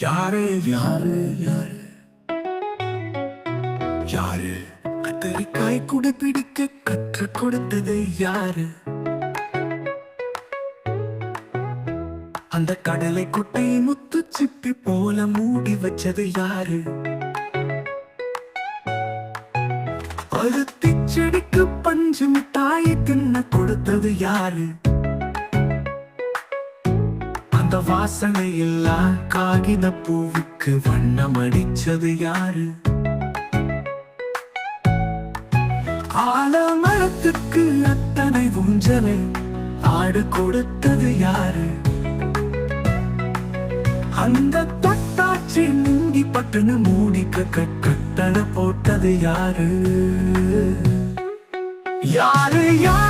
யாரு? யாரு? யாரு? யாரு கத்தரிக்காய் கூட பிடிக்க கற்றுக் கொடுத்தது யாரு? அந்த கடலை குட்டை முத்து சிப்பி போல மூடி வச்சது யாரு? பருத்தி செடிக்கு பஞ்சு மிட்டாயை தின்ன கொடுத்தது யாரு? அந்த வாசனை இல்லா? காகித பூவுக்கு வண்ணம் அடிச்சது யாரு? ஆலமரத்துக்கு அத்தனை ஊஞ்சலை ஆடு கொடுத்தது யாரு? அந்த தொட்டாச்சி மூடி பட்டுன்னு மூடிக்க கட்டளை போட்டது யாரு? யாரு யார்?